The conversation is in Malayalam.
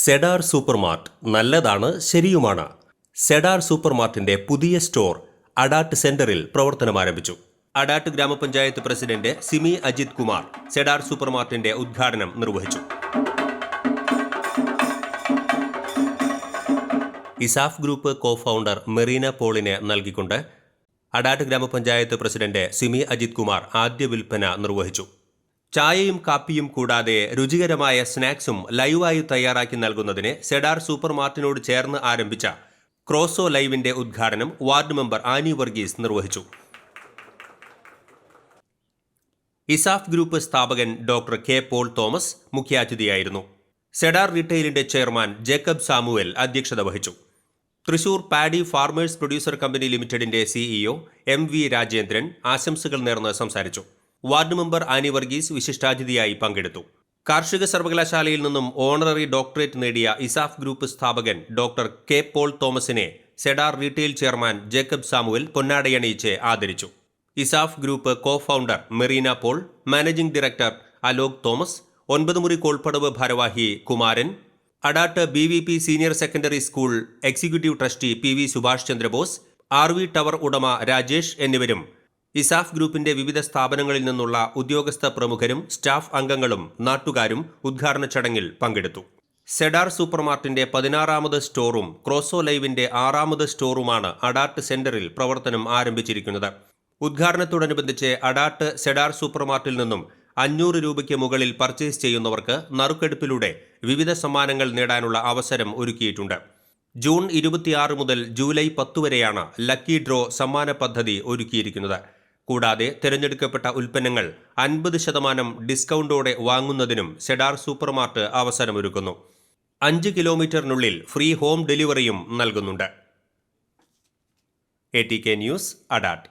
സെഡാർ സൂപ്പർമാർട്ട് നല്ലതാണ് ശരിയുമാണ്. സെഡാർ സൂപ്പർമാർട്ടിന്റെ പുതിയ സ്റ്റോർ അഡാട്ട് സെന്ററിൽ പ്രവർത്തനം ആരംഭിച്ചു. അഡാട്ട് ഗ്രാമപഞ്ചായത്ത് പ്രസിഡന്റ് സിമി അജിത് കുമാർ സെഡാർ സൂപ്പർമാർട്ടിന്റെ ഉദ്ഘാടനം നിർവഹിച്ചു. ESAF group co founder Mereena പോളിനെ നൽകിക്കൊണ്ട് അഡാട്ട് ഗ്രാമപഞ്ചായത്ത് പ്രസിഡന്റ് സിമി അജിത് കുമാർ ആദ്യ വിൽപ്പന നിർവഹിച്ചു. ചായയും കാപ്പിയും കൂടാതെ രുചികരമായ സ്നാക്സും ലൈവായി തയ്യാറാക്കി നൽകുന്നതിന് സെഡാർ സൂപ്പർ മാർട്ടിനോട് ചേർന്ന് ആരംഭിച്ച ക്രോസോ ലൈവിന്റെ ഉദ്ഘാടനം വാർഡ് മെമ്പർ ആനി വർഗീസ് നിർവഹിച്ചു. ഇസാഫ് ഗ്രൂപ്പ് സ്ഥാപകൻ ഡോക്ടർ കെ പോൾ തോമസ് മുഖ്യാതിഥിയായിരുന്നു. സെഡാർ റീറ്റെയിലിന്റെ ചെയർമാൻ ജേക്കബ് സാമുവൽ അധ്യക്ഷത വഹിച്ചു. Thrissur paddy farmers producer company ലിമിറ്റഡിന്റെ സിഇഒ എം വി രാജേന്ദ്രൻ ആശംസകൾ നേർന്ന് സംസാരിച്ചു. വാർഡ് മെമ്പർ ആനി വർഗീസ് വിശിഷ്ടാതിഥിയായി പങ്കെടുത്തു. കാർഷിക സർവകലാശാലയിൽ നിന്നും ഓണററി ഡോക്ടറേറ്റ് നേടിയ ഇസാഫ് ഗ്രൂപ്പ് സ്ഥാപകൻ ഡോക്ടർ കെ പോൾ തോമസിനെ Cedar retail chairman Jacob Samuel പൊന്നാടയണിയിച്ച് ആദരിച്ചു. ESAF group co founder Mereena Paul managing director Alok Thomas ഒൻപത് മുറി കോൾപ്പടവ് ഭാരവാഹി Kumaran Adat B V P senior secondary school executive trustee P V Subhash Chandrabose R V tower ഉടമ രാജേഷ് എന്നിവരും ഇസാഫ് ഗ്രൂപ്പിന്റെ വിവിധ സ്ഥാപനങ്ങളിൽ നിന്നുള്ള ഉദ്യോഗസ്ഥ പ്രമുഖരും സ്റ്റാഫ് അംഗങ്ങളും നാട്ടുകാരും ഉദ്ഘാടന ചടങ്ങിൽ പങ്കെടുത്തു. സെഡാർ സൂപ്പർമാർട്ടിന്റെ പതിനാറാമത് സ്റ്റോറും ക്രോസോ ലൈവിന്റെ ആറാമത് സ്റ്റോറുമാണ് അഡാട്ട് സെന്ററിൽ പ്രവർത്തനം ആരംഭിച്ചിരിക്കുന്നത്. ഉദ്ഘാടനത്തോടനുബന്ധിച്ച് അഡാട്ട് സെഡാർ സൂപ്പർമാർട്ടിൽ നിന്നും അഞ്ഞൂറ് രൂപയ്ക്ക് മുകളിൽ പർച്ചേസ് ചെയ്യുന്നവർക്ക് നറുക്കെടുപ്പിലൂടെ വിവിധ സമ്മാനങ്ങൾ നേടാനുള്ള അവസരം ഒരുക്കിയിട്ടുണ്ട്. ജൂൺ ഇരുപത്തിയാറ് മുതൽ ജൂലൈ പത്ത് വരെയാണ് ലക്കി ഡ്രോ സമ്മാന പദ്ധതി ഒരുക്കിയിരിക്കുന്നത്. കൂടാതെ തിരഞ്ഞെടുക്കപ്പെട്ട ഉൽപ്പന്നങ്ങൾ അൻപത് ശതമാനം ഡിസ്കൗണ്ടോടെ വാങ്ങുന്നതിനും സെഡാർ സൂപ്പർമാർട്ട് അവസരമൊരുക്കുന്നു. അഞ്ച് കിലോമീറ്ററിനുള്ളിൽ ഫ്രീ ഹോം ഡെലിവറിയും നൽകുന്നുണ്ട്. A T K news Adat.